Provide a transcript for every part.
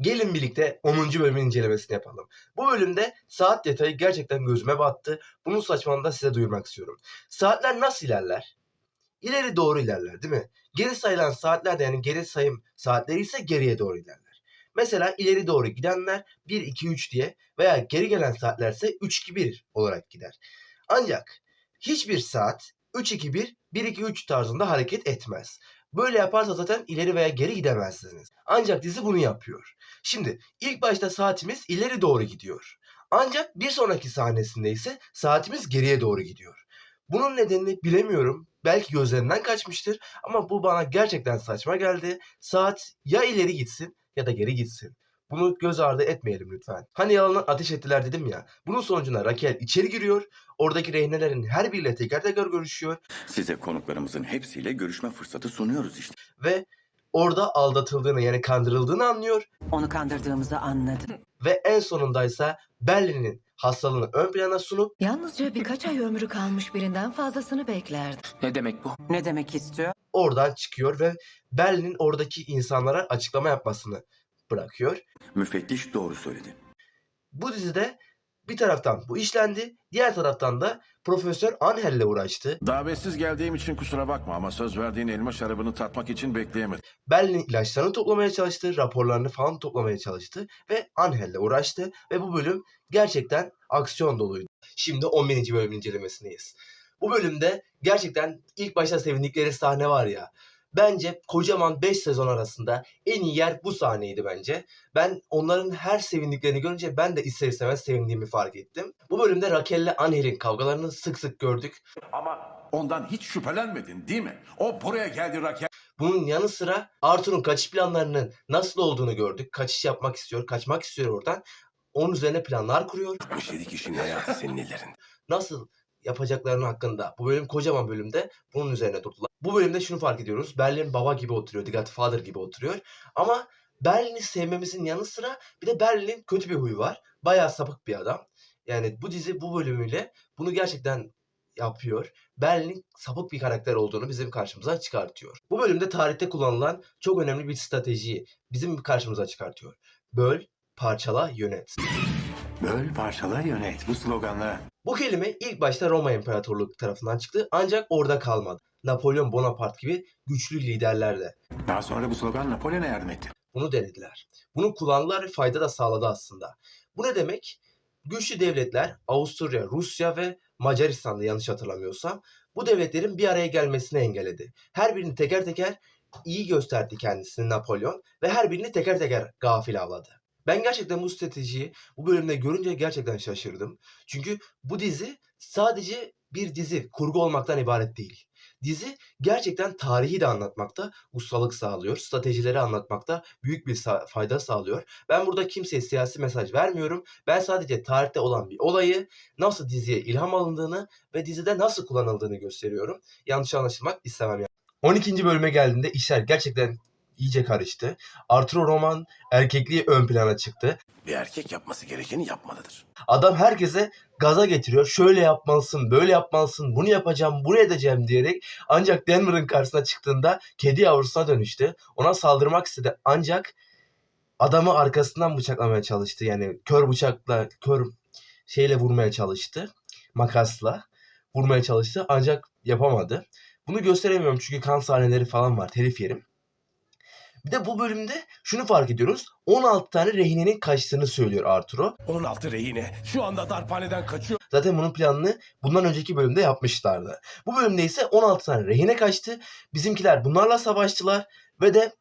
Gelin birlikte 10. bölümün incelemesini yapalım. Bu bölümde saat detayı gerçekten gözüme battı. Bunun saçmalığını da size duyurmak istiyorum. Saatler nasıl ilerler? İleri doğru ilerler değil mi? Geri sayılan saatler de yani geri sayım saatleri ise geriye doğru ilerler. Mesela ileri doğru gidenler 1, 2, 3 diye veya geri gelen saatler ise 3, 2, 1 olarak gider. Ancak hiçbir saat 3, 2, 1, 1, 2, 3 tarzında hareket etmez. Böyle yaparsa zaten ileri veya geri gidemezsiniz. Ancak dizi bunu yapıyor. Şimdi ilk başta saatimiz ileri doğru gidiyor. Ancak bir sonraki sahnesinde ise saatimiz geriye doğru gidiyor. Bunun nedenini bilemiyorum. Belki gözlerinden kaçmıştır ama bu bana gerçekten saçma geldi. Saat ya ileri gitsin ya da geri gitsin. Bunu göz ardı etmeyelim lütfen. Hani yalandan ateş ettiler dedim ya. Bunun sonucunda Raquel içeri giriyor. Oradaki rehinelerin her biriyle teker teker görüşüyor. Size konuklarımızın hepsiyle görüşme fırsatı sunuyoruz işte. Ve orada aldatıldığını yani kandırıldığını anlıyor. Onu kandırdığımızı anladım. Ve en sonundaysa Berlin'in hastalığını ön plana sunup Yalnızca birkaç ay ömrü kalmış birinden fazlasını beklerdim. Ne demek bu? Ne demek istiyor? oradan çıkıyor ve Berlin'in oradaki insanlara açıklama yapmasını bırakıyor. Müfettiş doğru söyledi. Bu dizide bir taraftan bu işlendi, diğer taraftan da Profesör Angel'le uğraştı. Davetsiz geldiğim için kusura bakma ama söz verdiğin elma şarabını tatmak için bekleyemedim. Berlin'in ilaçlarını toplamaya çalıştı, raporlarını falan toplamaya çalıştı ve Angel'le uğraştı ve bu bölüm gerçekten aksiyon doluydu. Şimdi 11. bölümün incelemesindeyiz. Bu bölümde gerçekten ilk başta sevindikleri sahne var ya. Bence kocaman 5 sezon arasında en iyi yer bu sahneydi bence. Ben onların her sevindiklerini görünce ben de ister istemez sevindiğimi fark ettim. Bu bölümde Raquel ile Angel'in kavgalarını sık sık gördük. Ama ondan hiç şüphelenmedin değil mi? O buraya geldi Raquel. Bunun yanı sıra Arthur'un kaçış planlarının nasıl olduğunu gördük. Kaçış yapmak istiyor, kaçmak istiyor oradan. Onun üzerine planlar kuruyor. Müşteri kişinin hayatı senin ellerinde. Nasıl yapacaklarının hakkında bu bölüm kocaman bölümde bunun üzerine durdular. Bu bölümde şunu fark ediyoruz. Berlin baba gibi oturuyor, The Godfather gibi oturuyor. Ama Berlin'i sevmemizin yanı sıra bir de Berlin'in kötü bir huyu var. Bayağı sapık bir adam. Yani bu dizi bu bölümüyle bunu gerçekten yapıyor. Berlin'in sapık bir karakter olduğunu bizim karşımıza çıkartıyor. Bu bölümde tarihte kullanılan çok önemli bir stratejiyi bizim karşımıza çıkartıyor. Böl, parçala, yönet. Böl, parçala, yönet. Bu sloganla Bu kelime ilk başta Roma İmparatorluğu tarafından çıktı ancak orada kalmadı. Napolyon Bonaparte gibi güçlü liderler de daha sonra bu slogan Napolyon'a yardım etti. bunu denediler. Bunu kullandılar ve fayda da sağladı aslında. Bu ne demek? Güçlü devletler Avusturya, Rusya ve Macaristan'da yanlış hatırlamıyorsam bu devletlerin bir araya gelmesini engelledi. Her birini teker teker iyi gösterdi kendisini Napolyon ve her birini teker teker gafil avladı. Ben gerçekten bu stratejiyi bu bölümde görünce gerçekten şaşırdım. Çünkü bu dizi sadece bir dizi, kurgu olmaktan ibaret değil. Dizi gerçekten tarihi de anlatmakta ustalık sağlıyor. Stratejileri anlatmakta büyük bir fayda sağlıyor. Ben burada kimseye siyasi mesaj vermiyorum. Ben sadece tarihte olan bir olayı nasıl diziye ilham alındığını ve dizide nasıl kullanıldığını gösteriyorum. Yanlış anlaşılmak istemem yani. 12. bölüme geldiğinde işler gerçekten iyice karıştı. Arturo Roman erkekliği ön plana çıktı. Bir erkek yapması gerekeni yapmalıdır. Adam herkese gaza getiriyor. Şöyle yapmalısın, böyle yapmalısın, bunu yapacağım, bunu edeceğim diyerek ancak Denver'ın karşısına çıktığında kedi yavrusuna dönüştü. Ona saldırmak istedi ancak adamı arkasından bıçaklamaya çalıştı. Yani kör bıçakla, kör şeyle vurmaya çalıştı. Makasla vurmaya çalıştı ancak yapamadı. Bunu gösteremiyorum çünkü kan sahneleri falan var. Telif yerim. Bir de bu bölümde şunu fark ediyoruz. 16 tane rehinenin kaçtığını söylüyor Arturo. 16 rehine şu anda darphaneden kaçıyor. Zaten bunun planını bundan önceki bölümde yapmışlardı. Bu bölümde ise 16 tane rehine kaçtı. Bizimkiler bunlarla savaştılar ve de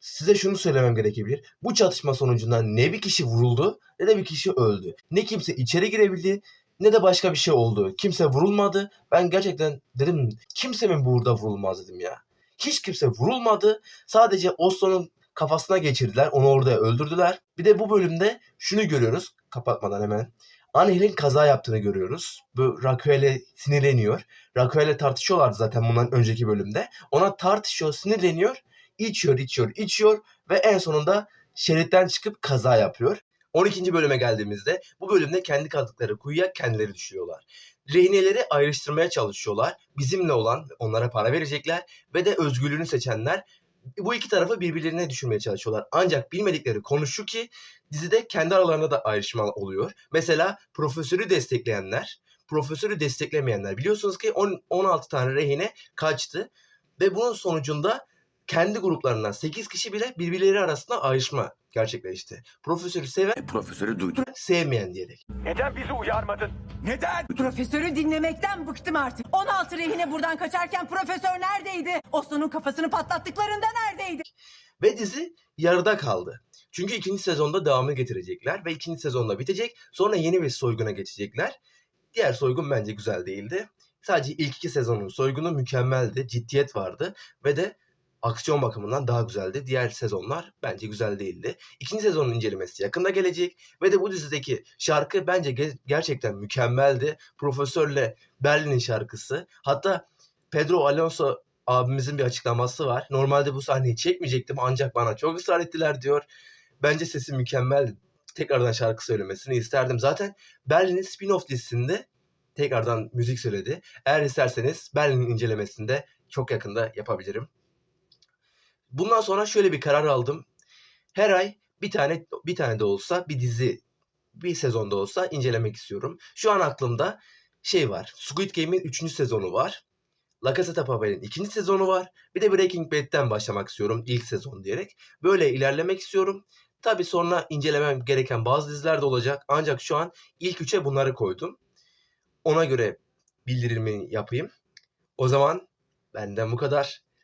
size şunu söylemem gerekebilir. Bu çatışma sonucunda ne bir kişi vuruldu ne de bir kişi öldü. Ne kimse içeri girebildi ne de başka bir şey oldu. Kimse vurulmadı. Ben gerçekten dedim kimse mi burada vurulmaz dedim ya. Hiç kimse vurulmadı. Sadece Oslo'nun kafasına geçirdiler. Onu orada öldürdüler. Bir de bu bölümde şunu görüyoruz. Kapatmadan hemen. Angel'in kaza yaptığını görüyoruz. Bu Raquel'e sinirleniyor. Raquel'le tartışıyorlardı zaten bundan önceki bölümde. Ona tartışıyor, sinirleniyor. içiyor, içiyor, içiyor ve en sonunda şeritten çıkıp kaza yapıyor. 12. bölüme geldiğimizde bu bölümde kendi kazdıkları kuyuya kendileri düşüyorlar. Rehineleri ayrıştırmaya çalışıyorlar. Bizimle olan onlara para verecekler ve de özgürlüğünü seçenler bu iki tarafı birbirlerine düşürmeye çalışıyorlar. Ancak bilmedikleri konu şu ki dizide kendi aralarında da ayrışma oluyor. Mesela profesörü destekleyenler, profesörü desteklemeyenler. Biliyorsunuz ki 10, 16 tane rehine kaçtı ve bunun sonucunda kendi gruplarından 8 kişi bile birbirleri arasında ayrışma gerçekleşti. Profesörü seven, E, profesörü duydun. sevmeyen diyerek. Neden bizi uyarmadın? Neden? Profesörü dinlemekten bıktım artık. 16 rehine buradan kaçarken profesör neredeydi? Osman'ın kafasını patlattıklarında neredeydi? Ve dizi yarıda kaldı. Çünkü ikinci sezonda devamını getirecekler ve ikinci sezonda bitecek. Sonra yeni bir soyguna geçecekler. Diğer soygun bence güzel değildi. Sadece ilk iki sezonun soygunu mükemmeldi. Ciddiyet vardı ve de aksiyon bakımından daha güzeldi. Diğer sezonlar bence güzel değildi. İkinci sezonun incelemesi yakında gelecek ve de bu dizideki şarkı bence ge- gerçekten mükemmeldi. Profesörle Berlin'in şarkısı. Hatta Pedro Alonso abimizin bir açıklaması var. Normalde bu sahneyi çekmeyecektim ancak bana çok ısrar ettiler diyor. Bence sesi mükemmeldi. Tekrardan şarkı söylemesini isterdim. Zaten Berlin'in spin-off dizisinde tekrardan müzik söyledi. Eğer isterseniz Berlin'in incelemesinde çok yakında yapabilirim. Bundan sonra şöyle bir karar aldım. Her ay bir tane bir tane de olsa bir dizi bir sezonda olsa incelemek istiyorum. Şu an aklımda şey var. Squid Game'in 3. sezonu var. La Casa de Papel'in ikinci sezonu var. Bir de Breaking Bad'den başlamak istiyorum ilk sezon diyerek. Böyle ilerlemek istiyorum. Tabi sonra incelemem gereken bazı diziler de olacak. Ancak şu an ilk üçe bunları koydum. Ona göre bildirimimi yapayım. O zaman benden bu kadar.